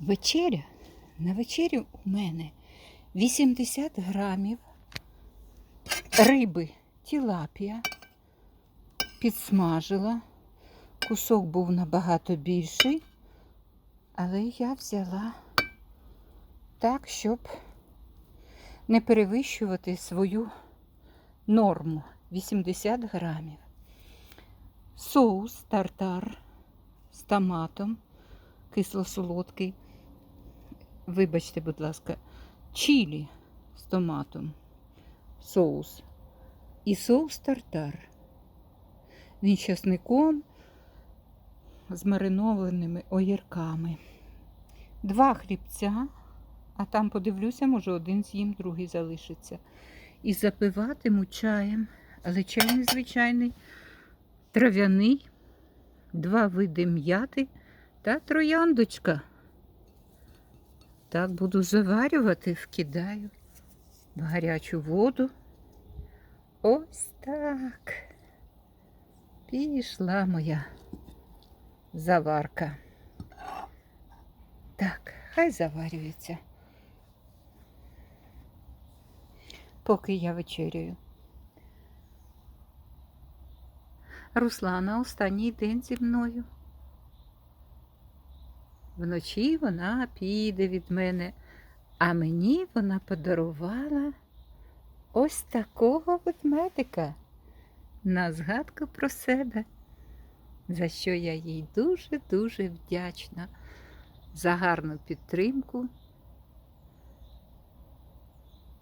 Вечеря. На вечерю у мене 80 грамів риби тілапія. Підсмажила. Кусок був набагато більший, але я взяла так, щоб не перевищувати свою норму 80 грамів. Соус тартар з томатом, кисло-солодкий. Вибачте, будь ласка, чилі з томатом, соус. І соус тартар. Він часником, з маринованими огірками. Два хлібця, а там подивлюся, може один з'їм, другий залишиться. І запиватиму чаєм, але чай незвичайний, трав'яний, два види м'яти та трояндочка. Так буду заварювати, вкидаю в гарячу воду. Ось так. Пішла моя заварка. Так, хай заварюється. Поки я вечеряю. Руслана останній день зі мною. Вночі вона піде від мене, а мені вона подарувала ось такого ведмедика на згадку про себе, за що я їй дуже-дуже вдячна за гарну підтримку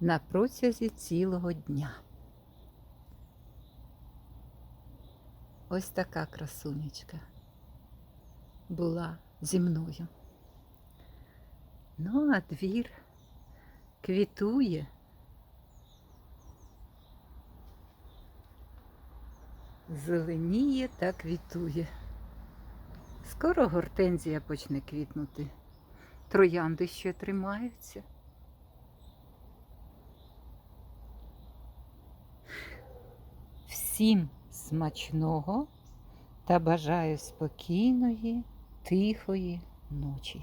на протязі цілого дня. Ось така красунечка була зі мною. Ну, а двір квітує. Зеленіє та квітує. Скоро гортензія почне квітнути. Троянди ще тримаються. Всім смачного та бажаю спокійної, тихої ночі.